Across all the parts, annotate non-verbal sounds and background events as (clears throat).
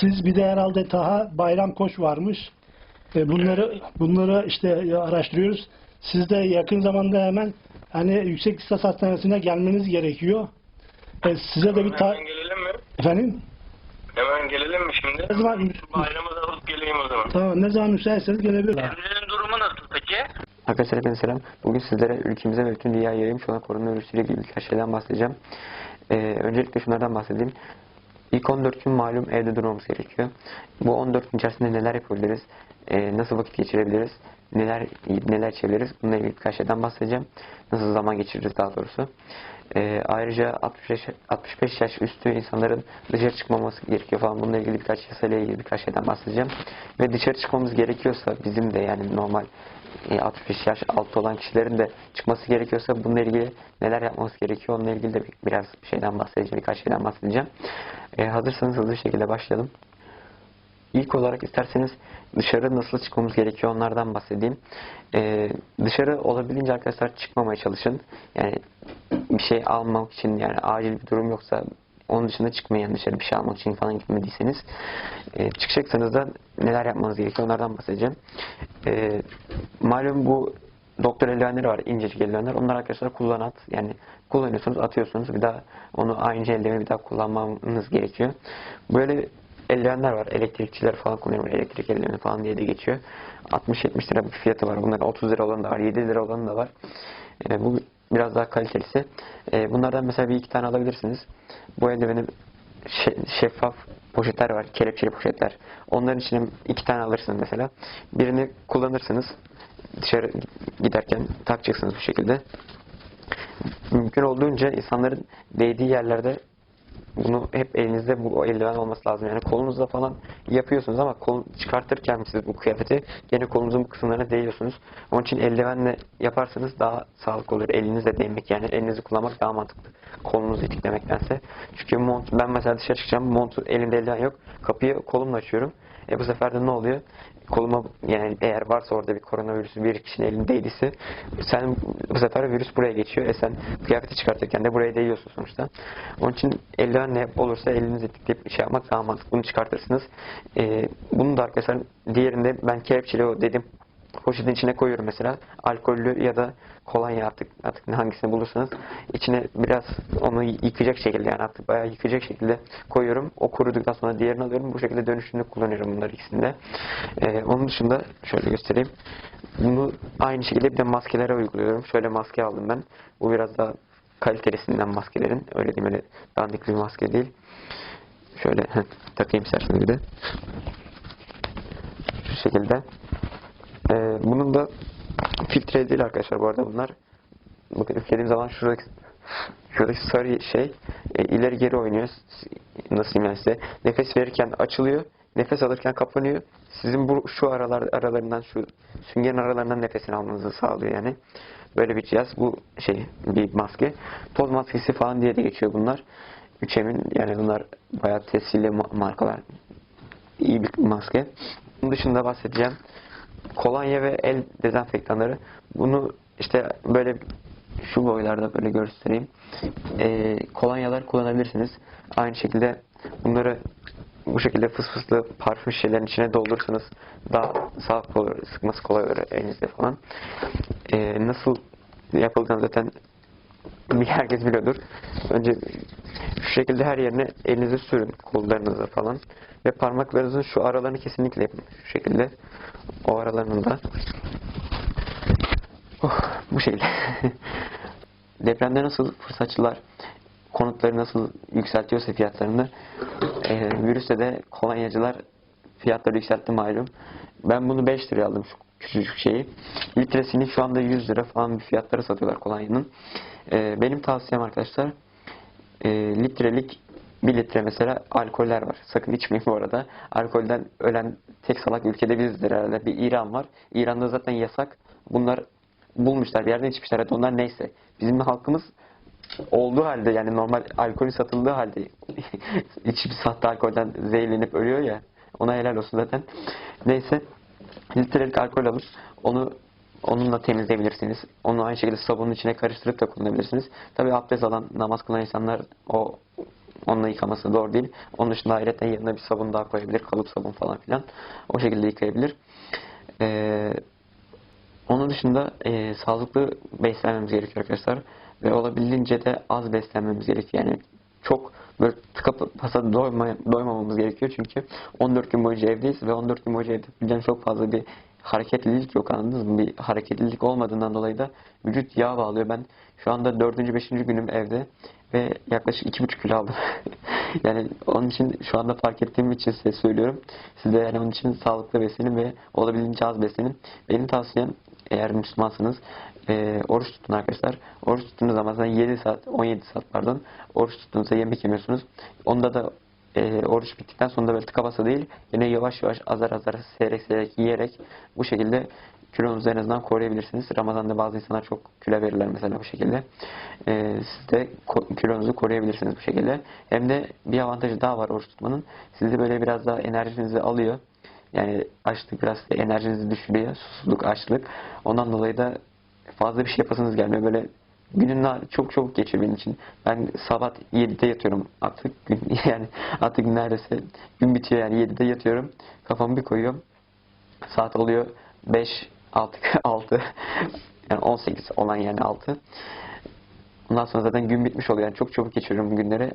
siz bir de herhalde Taha Bayram Koç varmış. E, bunları bunları işte araştırıyoruz. Siz de yakın zamanda hemen hani yüksek lisans hastanesine gelmeniz gerekiyor. E, size de bir ta- Hemen gelelim mi? efendim Hemen gelelim mi şimdi? Ne zaman- bayramı da alıp geleyim o zaman. tamam ne zaman müsaitseniz gelebilirsiniz. Emre'nin durumu nasıl peki? Arkadaşlar hepinize selam. Bugün sizlere ülkemize ve bütün dünyaya yayılmış olan koronavirüsüyle ilgili birkaç şeyden bahsedeceğim. Ee, öncelikle şunlardan bahsedeyim. İlk 14 gün malum evde durmamız gerekiyor. Bu 14 gün içerisinde neler yapabiliriz? Ee, nasıl vakit geçirebiliriz? Neler neler çeviririz? Bununla ilgili birkaç şeyden bahsedeceğim. Nasıl zaman geçiririz daha doğrusu. Ee, ayrıca 65, 65 yaş üstü insanların dışarı çıkmaması gerekiyor falan. Bununla ilgili birkaç yasayla ilgili birkaç şeyden bahsedeceğim. Ve dışarı çıkmamız gerekiyorsa bizim de yani normal e, 65 yaş altı olan kişilerin de çıkması gerekiyorsa bununla ilgili neler yapmamız gerekiyor onunla ilgili de bir- biraz bir şeyden bahsedeceğim, birkaç şeyden bahsedeceğim. E, hazırsanız hızlı bir şekilde başlayalım. İlk olarak isterseniz dışarı nasıl çıkmamız gerekiyor onlardan bahsedeyim. E, dışarı olabildiğince arkadaşlar çıkmamaya çalışın. Yani bir şey almak için yani acil bir durum yoksa onun dışında çıkmayın dışarı bir şey almak için falan gitmediyseniz. E, çıkacaksanız da neler yapmanız gerekiyor onlardan bahsedeceğim. E, malum bu doktor eldivenleri var incecik eldivenler. Onlar arkadaşlar kullanat yani kullanıyorsunuz atıyorsunuz bir daha onu aynı eldiveni bir daha kullanmanız gerekiyor. Böyle eldivenler var. Elektrikçiler falan kullanıyor. Elektrik eldiveni falan diye de geçiyor. 60-70 lira bir fiyatı var. Bunların 30 lira olanı da var. 7 lira olanı da var. E, bu biraz daha kalitelisi. E, bunlardan mesela bir iki tane alabilirsiniz. Bu eldivenin şe- şeffaf poşetler var. Kelepçeli poşetler. Onların içine iki tane alırsınız mesela. Birini kullanırsınız. Dışarı giderken takacaksınız bu şekilde. Mümkün olduğunca insanların değdiği yerlerde bunu hep elinizde bu eldiven olması lazım. Yani kolunuzda falan yapıyorsunuz ama kol çıkartırken siz bu kıyafeti gene kolunuzun bu kısımlarına değiyorsunuz. Onun için eldivenle yaparsanız daha sağlıklı olur. Elinizle değmek yani elinizi kullanmak daha mantıklı. Kolunuzu itiklemektense. Çünkü mont, ben mesela dışarı çıkacağım montu elimde eldiven yok. Kapıyı kolumla açıyorum. E bu sefer de ne oluyor? Koluma yani eğer varsa orada bir koronavirüs bir kişinin elindeyse sen bu sefer virüs buraya geçiyor. E sen kıyafeti çıkartırken de buraya değiyorsun sonuçta. Onun için eldivenle olursa elinizi itikleyip şey yapmak daha mantıklı. Bunu çıkartırsınız. E, bunu da arkadaşlar diğerinde ben kelepçeli o dedim poşetin içine koyuyorum mesela. Alkollü ya da kolonya artık artık ne hangisini bulursanız içine biraz onu yıkayacak şekilde yani artık bayağı yıkayacak şekilde koyuyorum. O kuruduktan sonra diğerini alıyorum. Bu şekilde dönüşümlü kullanıyorum bunları ikisini de. Ee, onun dışında şöyle göstereyim. Bunu aynı şekilde bir de maskelere uyguluyorum. Şöyle maske aldım ben. Bu biraz daha kalitelisinden maskelerin. Öyle diyeyim öyle dandik bir maske değil. Şöyle takayım isterseniz bir de. Şu şekilde. Ee, bunun da filtre değil arkadaşlar bu arada bunlar. Bakın üflediğim zaman şuradaki şuradaki sarı şey e, ileri geri oynuyor. Nasıl ben size? Nefes verirken açılıyor. Nefes alırken kapanıyor. Sizin bu şu aralar aralarından şu süngerin aralarından nefesini almanızı sağlıyor yani. Böyle bir cihaz. Bu şey bir maske. Toz maskesi falan diye de geçiyor bunlar. Üçemin yani bunlar bayağı tescilli ma- markalar. İyi bir maske. Bunun dışında bahsedeceğim kolonya ve el dezenfektanları. Bunu işte böyle şu boylarda böyle göstereyim. Ee, kolonyalar kullanabilirsiniz. Aynı şekilde bunları bu şekilde fıs fıslı parfüm şişelerin içine doldurursanız daha sağlıklı olur. Sıkması kolay olur elinizde falan. Ee, nasıl yapıldığını zaten herkes biliyordur. Önce şu şekilde her yerine elinizi sürün kollarınıza falan ve parmaklarınızın şu aralarını kesinlikle yapın. Şu şekilde o aralarını da oh, bu şekilde. (laughs) Depremde nasıl fırsatçılar konutları nasıl yükseltiyorsa fiyatlarını e, virüste de kolonyacılar fiyatları yükseltti malum. Ben bunu 5 liraya aldım şu küçücük şeyi. Litresini şu anda 100 lira falan bir fiyatlara satıyorlar kolonyanın. E, benim tavsiyem arkadaşlar e, litrelik 1 litre mesela alkoller var. Sakın içmeyin bu arada. Alkolden ölen tek salak ülkede bizdir herhalde. Bir İran var. İran'da zaten yasak. Bunlar bulmuşlar bir yerden içmişler. Hadi onlar neyse. Bizim halkımız olduğu halde yani normal alkolü satıldığı halde (laughs) içip sahte alkolden zehirlenip ölüyor ya. Ona helal olsun zaten. Neyse litrelik alkol alıp onu onunla temizleyebilirsiniz. Onu aynı şekilde sabunun içine karıştırıp da kullanabilirsiniz. Tabi abdest alan, namaz kılan insanlar o onunla yıkaması doğru değil. Onun dışında ayrıca yanına bir sabun daha koyabilir. Kalıp sabun falan filan. O şekilde yıkayabilir. Ee, onun dışında e, sağlıklı beslenmemiz gerekiyor arkadaşlar. Ve olabildiğince de az beslenmemiz gerekiyor. Yani çok böyle tıka pasa doyma, doymamamız gerekiyor. Çünkü 14 gün boyunca evdeyiz ve 14 gün boyunca evde yapabileceğim çok fazla bir hareketlilik yok anladınız mı? Bir hareketlilik olmadığından dolayı da vücut yağ bağlıyor. Ben şu anda 4. 5. günüm evde ve yaklaşık 2,5 kilo aldım. (laughs) yani onun için şu anda fark ettiğim için size söylüyorum. Siz de yani onun için sağlıklı beslenin ve olabildiğince az beslenin. Benim tavsiyem eğer Müslümansınız e, oruç tutun arkadaşlar. Oruç tuttuğunuz zaman zaten 7 saat, 17 saat pardon. Oruç tuttuğunuzda yemek yemiyorsunuz. Onda da e, oruç bittikten sonra da böyle tıka basa değil. Yine yavaş yavaş azar azar seyrek seyrek yiyerek bu şekilde kilonuzu en azından koruyabilirsiniz. Ramazan'da bazı insanlar çok kilo verirler mesela bu şekilde. E, siz de kilonuzu koruyabilirsiniz bu şekilde. Hem de bir avantajı daha var oruç tutmanın. Sizi böyle biraz daha enerjinizi alıyor. Yani açlık biraz enerjinizi düşürüyor. Susuzluk, açlık. Ondan dolayı da fazla bir şey yapasınız gelmiyor. Böyle günün çok çabuk geçiyor benim için. Ben sabah 7'de yatıyorum artık. (laughs) Gün, yani artık neredeyse gün bitiyor yani 7'de yatıyorum. Kafamı bir koyuyorum. Saat oluyor 5, 6, 6. Yani 18 olan yani 6. Ondan sonra zaten gün bitmiş oluyor. Yani çok çabuk geçiyorum bu günleri.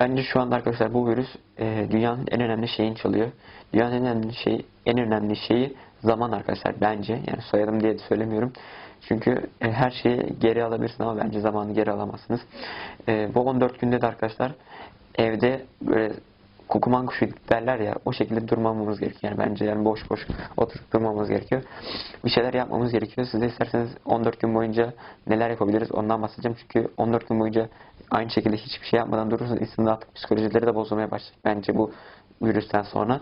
Bence şu anda arkadaşlar bu virüs e, dünyanın en önemli şeyini çalıyor. Dünyanın en önemli şeyi, en önemli şeyi zaman arkadaşlar bence. Yani soyadım diye de söylemiyorum. Çünkü e, her şeyi geri alabilirsiniz ama bence zamanı geri alamazsınız. E, bu 14 günde de arkadaşlar evde böyle kukuman kuşu derler ya o şekilde durmamamız gerekiyor. Yani bence yani boş boş oturup durmamamız gerekiyor. Bir şeyler yapmamız gerekiyor. Siz de isterseniz 14 gün boyunca neler yapabiliriz ondan bahsedeceğim. Çünkü 14 gün boyunca aynı şekilde hiçbir şey yapmadan durursanız insanın artık psikolojileri de bozulmaya başlayacak bence bu virüsten sonra.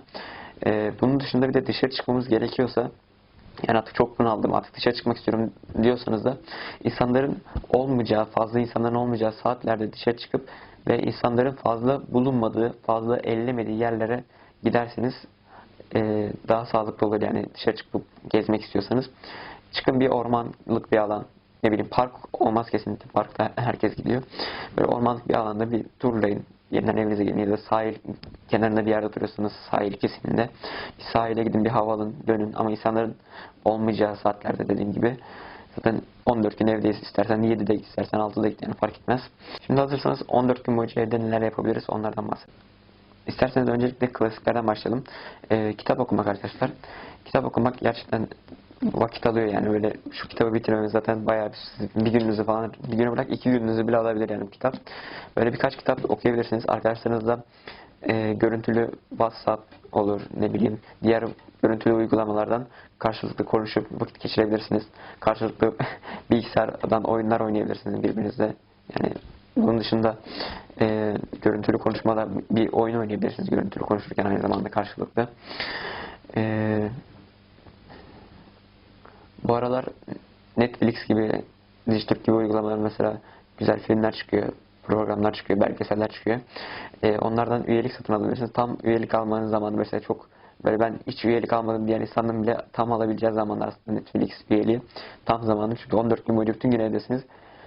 Ee, bunun dışında bir de dışarı çıkmamız gerekiyorsa yani artık çok bunaldım artık dışarı çıkmak istiyorum diyorsanız da insanların olmayacağı, fazla insanların olmayacağı saatlerde dışarı çıkıp ve insanların fazla bulunmadığı, fazla ellemediği yerlere giderseniz e, daha sağlıklı olur yani dışarı çıkıp gezmek istiyorsanız. Çıkın bir ormanlık bir alan, ne bileyim park olmaz kesinlikle parkta herkes gidiyor. Böyle ormanlık bir alanda bir turlayın. Yeniden evinize gelin ya da sahil kenarında bir yerde oturuyorsunuz sahil kesiminde. Bir sahile gidin bir hava alın dönün ama insanların olmayacağı saatlerde dediğim gibi Zaten 14 gün evdeyiz. İstersen 7'de git, istersen 6'da git yani fark etmez. Şimdi hazırsanız 14 gün boyunca evde neler yapabiliriz onlardan bahsedelim. İsterseniz öncelikle klasiklerden başlayalım. Ee, kitap okumak arkadaşlar. Kitap okumak gerçekten vakit alıyor yani böyle şu kitabı bitirmemiz zaten bayağı bir, bir gününüzü falan bir günü bırak iki gününüzü bile alabilir yani kitap. Böyle birkaç kitap okuyabilirsiniz. Arkadaşlarınızla e, görüntülü WhatsApp olur ne bileyim diğer görüntülü uygulamalardan karşılıklı konuşup vakit geçirebilirsiniz. Karşılıklı (laughs) bilgisayardan oyunlar oynayabilirsiniz birbirinizle. Yani bunun dışında e, görüntülü konuşmada bir oyun oynayabilirsiniz görüntülü konuşurken aynı zamanda karşılıklı. E, bu aralar Netflix gibi, Dijitürk gibi uygulamalar mesela güzel filmler çıkıyor, programlar çıkıyor, belgeseller çıkıyor. E, onlardan üyelik satın alabilirsiniz. Tam üyelik almanın zamanı mesela çok böyle ben hiç üyelik almadım diyen insanın bile tam alabileceği zamanlar aslında Netflix üyeliği. Tam zamanı çünkü 14 gün boyunca bütün gün evdesiniz.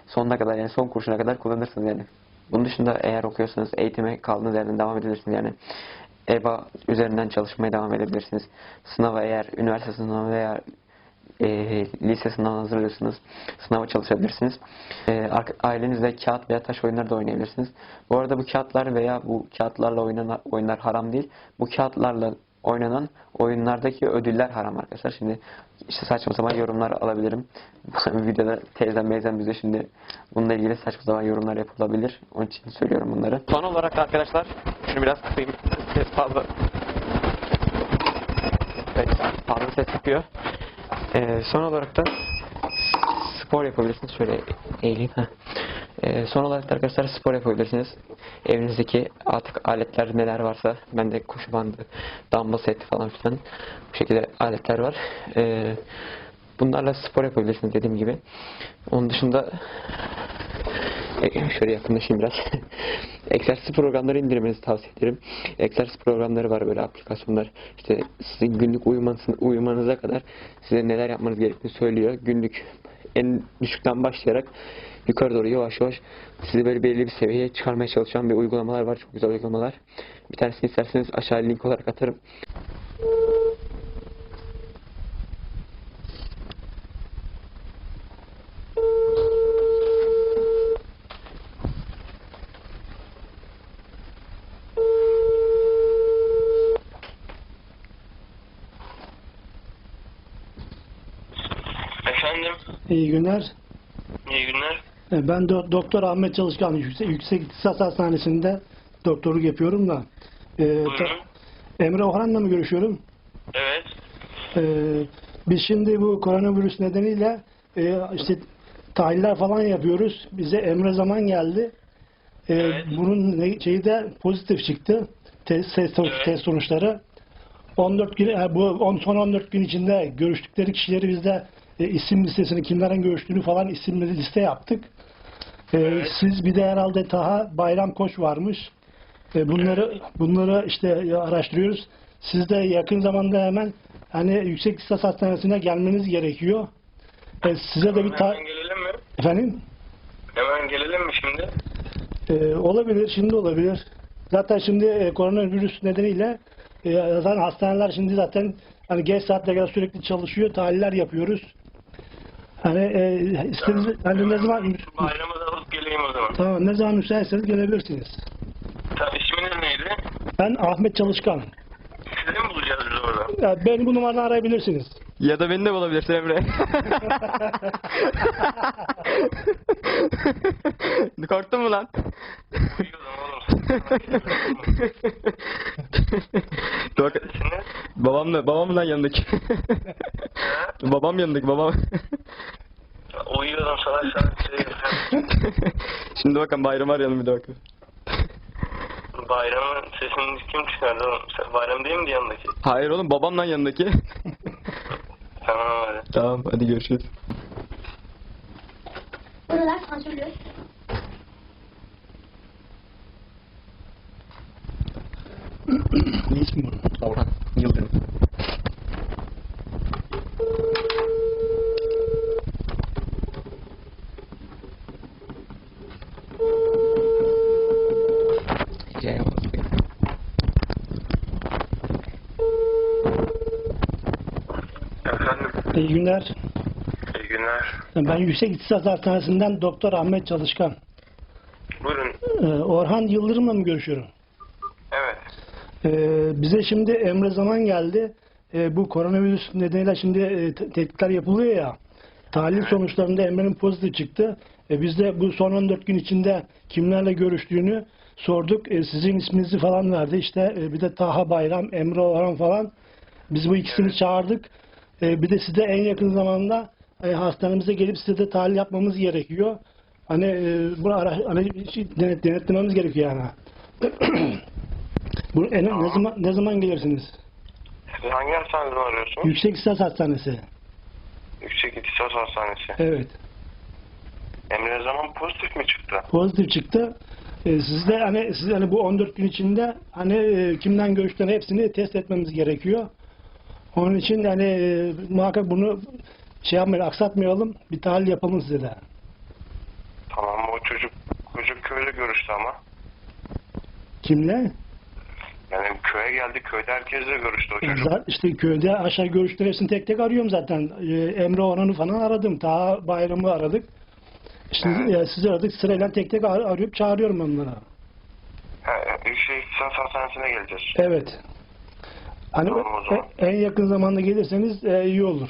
Sonuna kadar yani son kurşuna kadar kullanırsınız yani. Bunun dışında eğer okuyorsanız eğitime kaldığınız yerden devam edebilirsiniz yani. EBA üzerinden çalışmaya devam edebilirsiniz. Sınava eğer üniversite sınavı veya e, lise sınavına hazırlıyorsunuz. Sınava çalışabilirsiniz. E, ailenizle kağıt veya taş oyunları da oynayabilirsiniz. Bu arada bu kağıtlar veya bu kağıtlarla oynanan oyunlar haram değil. Bu kağıtlarla oynanan oyunlardaki ödüller haram arkadaşlar. Şimdi işte saçma sapan yorumlar alabilirim. (laughs) Videoda teyzem meyzem bize şimdi bununla ilgili saçma sapan yorumlar yapılabilir. Onun için söylüyorum bunları. Son olarak arkadaşlar şunu biraz kısayım. Ses fazla. Evet, fazla ses çıkıyor. Ee, son olarak da spor yapabilirsiniz. Şöyle eğileyim. Heh. Ee, son olarak da arkadaşlar spor yapabilirsiniz. Evinizdeki artık aletler neler varsa bende koşu bandı, dumbbell set falan filan bu şekilde aletler var. Ee, bunlarla spor yapabilirsiniz dediğim gibi. Onun dışında e, şöyle yakınlaşayım biraz. (laughs) Egzersiz programları indirmenizi tavsiye ederim. Egzersiz programları var böyle aplikasyonlar. İşte sizin günlük uyumanız, uyumanıza kadar size neler yapmanız gerektiğini söylüyor. Günlük en düşükten başlayarak yukarı doğru yavaş yavaş sizi böyle belirli bir seviyeye çıkarmaya çalışan bir uygulamalar var. Çok güzel uygulamalar. Bir tanesini isterseniz aşağı link olarak atarım. Efendim, İyi günler. iyi günler. E, Ben do- Doktor Ahmet Çalışkan Yüksek, Yüksek İktisat Hastanesi'nde doktorluk yapıyorum da. E, Buyurun. Emre Orhan'la mı görüşüyorum? Evet, E, biz şimdi bu koronavirüs nedeniyle e, işte tahliller falan yapıyoruz. Bize Emre zaman geldi. E, Evet. Bunun ne, şeyi de pozitif çıktı. Test, test, Evet. test sonuçları. 14 gün, e, bu on, son 14 gün içinde görüştükleri kişileri bizde e, isim listesini kimlerin görüştüğünü falan isimleri liste yaptık. E, Evet. Siz bir de herhalde Taha Bayram Koç varmış. E, bunları bunları işte araştırıyoruz. Siz de yakın zamanda hemen hani Yüksek İstas Hastanesi'ne gelmeniz gerekiyor. E, size de bir ta- hemen gelelim mi? efendim Hemen gelelim mi şimdi? e, olabilir şimdi olabilir. Zaten şimdi e, koronavirüs nedeniyle e, zaten hastaneler şimdi zaten hani geç saatlere kadar sürekli çalışıyor. Tahliller yapıyoruz. Hani e, istediğiniz hani ne zaman Bayramı da alıp geleyim o zaman. tamam ne zaman müsaitseniz gelebilirsiniz. Ta, isminiz neydi? Ben Ahmet Çalışkan. Sizi mi bulacağız biz orada? Ya, beni bu numaradan arayabilirsiniz. Ya da beni de bulabilirsin Emre. (laughs) Korktun mu lan? Babamla, babam lan yanındaki. babam yanındaki babam. Uyuyordum salak (laughs) salak şey. Şimdi bakın bayram arayalım bir bakın. Bayramın sesini kim çıkardı oğlum? Sen bayram değil mi yanındaki? Hayır oğlum babam lan yanındaki. Tamam hadi. tamam hadi görüşürüz. Buralar sansürlü. Ne ismi bu? Orhan Yıldırım. Hikaye anlatıyor. Efendim, İyi günler. iyi günler. Ben Yüksek İktisat Hastanesi'nden Doktor Ahmet Çalışkan. Buyurun. Ee, Orhan Yıldırım'la mı görüşüyorum? Evet. Ee, bize şimdi Emre zaman geldi. Ee, bu koronavirüs nedeniyle şimdi e, te- tetkikler yapılıyor ya. Tahlil sonuçlarında Emre'nin pozitif çıktı. E, biz de bu son 14 gün içinde kimlerle görüştüğünü sorduk. E, sizin isminizi falan verdi. İşte e, bir de Taha Bayram, Emre Orhan falan. Biz bu ikisini çağırdık. E, bir de size en yakın zamanda e, hastanemize gelip size tahlil yapmamız gerekiyor. Hani e, bunu ara, hani şey, denet, denetlememiz gerekiyor yani. (clears throat) Bu en, ne zaman ne zaman gelirsiniz? Siz hangi hastaneden arıyorsunuz? Yüksek İstas Hastanesi. Yüksek İhtisas Hastanesi. Evet. Emre zaman pozitif mi çıktı? Pozitif çıktı. Ee, siz de hani siz hani bu 14 gün içinde hani e, kimden görüştüğünü hepsini test etmemiz gerekiyor. Onun için yani e, muhakkak bunu şey yapmayalım, aksatmayalım. Bir tahlil yapalım size de. Tamam o çocuk çocuk köyde görüştü ama. Kimle? Yani köye geldi köyde herkesle görüştü o çocuk. Zaten işte köyde aşağı görüştüğü hepsini tek tek arıyorum zaten. Ee, Emre Orhan'ı falan aradım. Ta bayramı aradık. Şimdi Evet. e, sizi aradık. Sırayla tek tek ar- arayıp çağırıyorum onlara. Ha, Yüksek İhtisas Hastanesi'ne geleceğiz. Evet. Hani Tamam o zaman. e- en yakın zamanda gelirseniz e, iyi olur.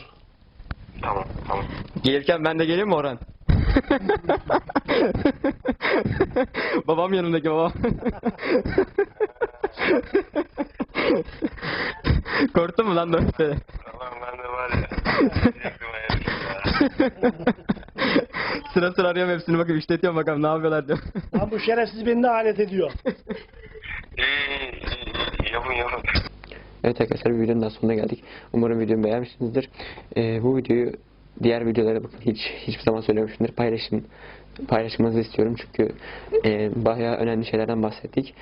Tamam tamam. Gelirken ben de geleyim mi Orhan? babam yanındaki babam. Korktun mu lan dörtte? Tamam ben de var ya. sıra sıra arıyorum hepsini bakıp işletiyorum bakalım ne yapıyorlar diyorum. Lan bu şerefsiz beni de alet ediyor. İyi, iyi, iyi. Yapın yapın. Evet arkadaşlar videonun daha sonuna geldik. Umarım videomu beğenmişsinizdir. Ee, bu videoyu diğer videolara bakın hiç hiçbir zaman söylememişimdir. Paylaşın. Paylaşmanızı istiyorum çünkü e, bayağı önemli şeylerden bahsettik.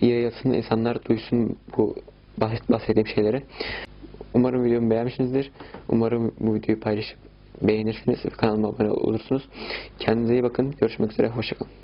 Yayılsın insanlar duysun bu bahs- bahsettiğim şeyleri. Umarım videomu beğenmişsinizdir. Umarım bu videoyu paylaşıp beğenirsiniz kanalıma abone olursunuz. Kendinize iyi bakın. Görüşmek üzere. Hoşçakalın.